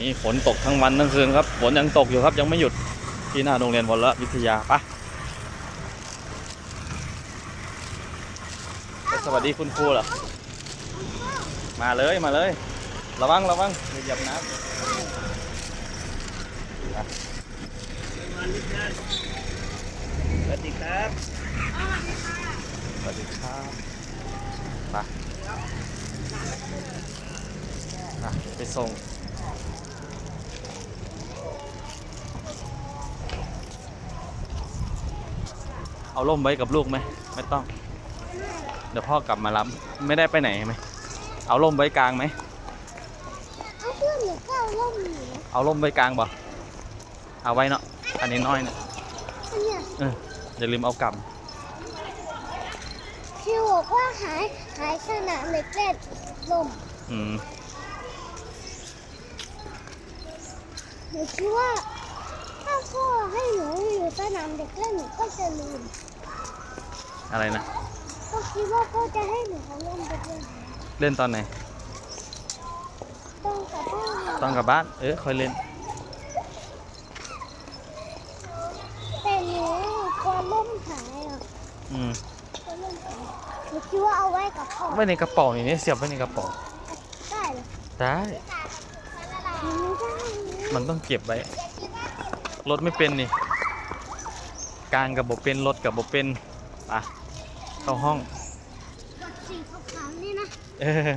นี่ฝนตกทั้งวันทั้งคืนครับฝนยังตกอยู่ครับยังไม่หยุดที่หน้าโรงเรียนวรวิทยาปะสวัสดีคุณครูเหรอมาเลยมาเลย ระวังระวังอย่าเหยียบน้ำสวัสดีครับสวัสดีครับไปไปส่ง เอาล่มไว้กับลูกไหมไม่ต้อง เดี๋ยวพ่อกลับมารับไม่ได้ไปไหนไหมเอาล่มไว้กลางไหมเอาเพื่อนหนูก็เอาล่มอยู่นะเอาล่มไว้กลางบ่เอาไว้เนาะอันนี้น้อยเนะอันเนี้ยเอออย่าลืมเอากลับพี่บอกว่าหายหายสนามเล็กเล่นล่มอืมหนูคิดว่า ถ้าพ่อให้หนูอยู่สนามเด็กเล่นหนูก็จะลืมอะไรนะ ก็คิดว่าพ่อจะให้หนูเอาล่มไปเล่นเล่นตอนไหน ต้องกับพ่อตอนกลับบ้าน เออค่อยเล่น แต่หนูกลัวล่มหายอะอืมกลัวล่มหายหนูคิดว่าเอาไว้กับพ่อไว้ในกระเป๋านี่เสียบไว้ในกระเป๋าได้เลยได้หนูไม่ได้ มันต้องเก็บไว้ รถไม่เป็นนี่กลางกับบเป็นรถกับบเป็นอะเข้าห้องกดสีขาวๆนี่นะเออ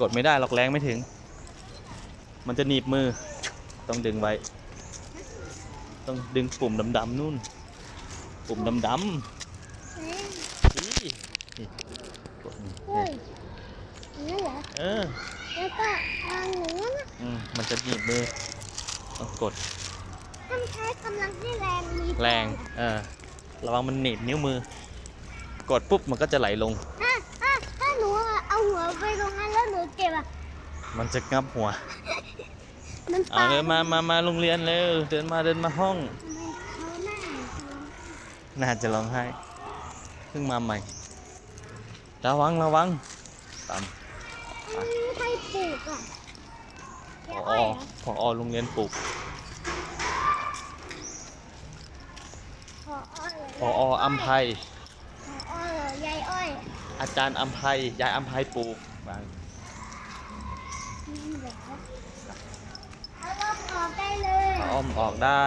กดไม่ได้หรอกแรงไม่ถึง มันจะหนีบมือ ต้องดึงไว้ ต้องดึงปุ่มดำๆนู่น ปุ่มดำเอ๊ะๆนี่นี่กดนี่เฮ้ยอย่างนั้นเหรอเออแล้วก็วางอย่างนั้นนะอืมมันจะหนีบมือต้องกด ต้องใช้กำลังที่แรงมีแรงเออระวังมันหนีบนิ้วมือ กดปุ๊บมันก็จะไหลลง ถ้าถ้าถ้าหนูเอาหัวไปตรงนั้นแล้วหนูเจ็บอะ มันจะงับหัว มันเอาเลยมามามาโรงเรียนเร็วเดินมาเดินมาห้องทำไมเขาหน้าหนูทำน่าจะร้องไห้เพิ่งมาใหม่ ระวังระวังตามอันนี้ใครปลูกอะพแกออ้อยเหรอพอโรงเรียนปลูก พออ้อยเหรพออัมไพพออ้อยเหรอยายอ้อยอาจารย์อัมไพยายอัมไพปลูกบางนี่เหรอเอาลมออกได้เลยอ้อมออกได้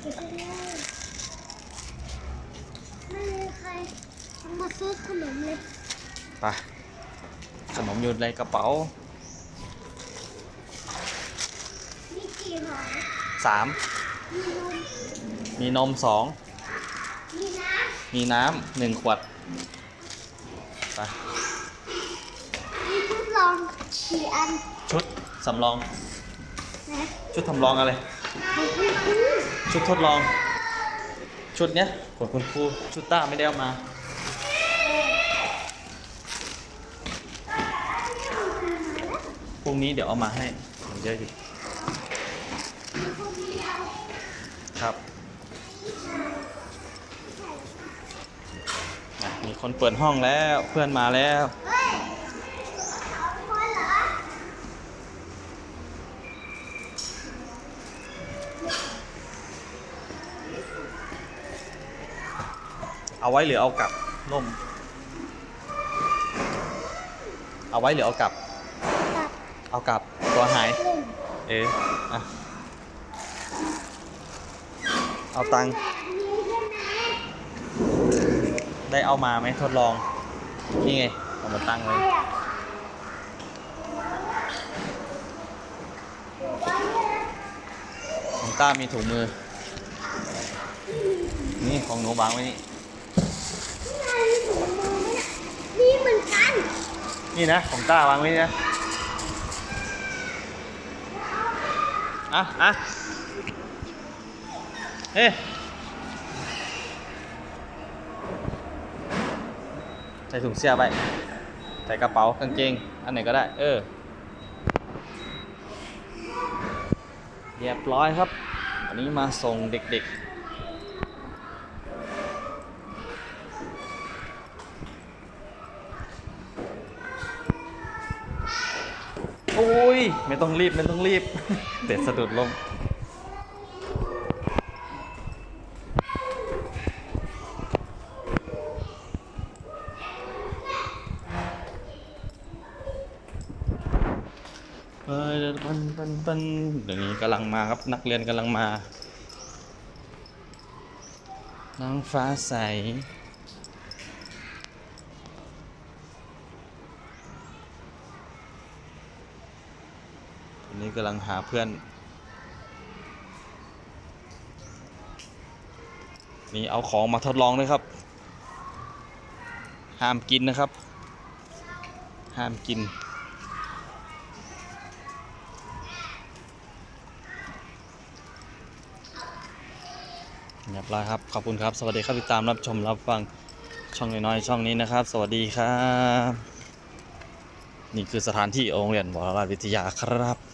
เก็บไปเลยไม่มีใครเอามาซื้อขนมเลยไปขนมอยู่ในกระเป๋ามีกี่ห่อสาม มีนมมีนมสองมีน้มีน้ำหนึ่งขวด ไปำมีทดลองกี่อันชุดสำรอง นะชุดทำรองอะไร ของคุณครูชุดทดลอง ชุดเนี้ยของคุณครูชุดต้าไม่ได้เอามา พรุ่งนี้เดี๋ยวเอามาให้ผมเยอะอยู่ครับอะมี คนเปิดห้องแล้วเพื่อนมาแล้วเฮ้ยคนเหรอเอาไว้หรือเอากลับล่ม เอาไว้หรือเอากลับกับเอากลับตัวหายเล่นเอออะเอาตังค์ แบบนี้ใช่ไหม ได้เอามาไหมทดลอง นี่ไงเอามาตั้งใครไว้อะของต้ามีถุงมือ นี่ของหนูวางไว้นี่ นี่เหมือนกัน นี่นะ ของต้าวางไว้นี่นะอะอะเฮ้ ใส่ถุงเสื้อไป ใส่กระเป๋ากางเกง อันไหนก็ได้ เออ เรียบร้อยครับ วันนี้มาส่งเด็กๆโอ้ย ไม่ต้องรีบ ไม่ต้องรีบ เด็ดสะดุดลมเฮ้ย ปันปันปันเดี๋ยวนี้กำลังมาครับนักเรียนกำลังมา น้องฟ้าใสอันนี้กำลังหาเพื่อน นี่เอาของมาทดลองเลยครับ ห้ามกินนะครับ ห้ามกิน เรียบร้อยครับ ขอบคุณครับ สวัสดีครับติดตามรับชมรับฟังช่องน้อยๆช่องนี้นะครับ สวัสดีครับ นี่คือสถานที่โรงเรียนวรราชวิทยาครับ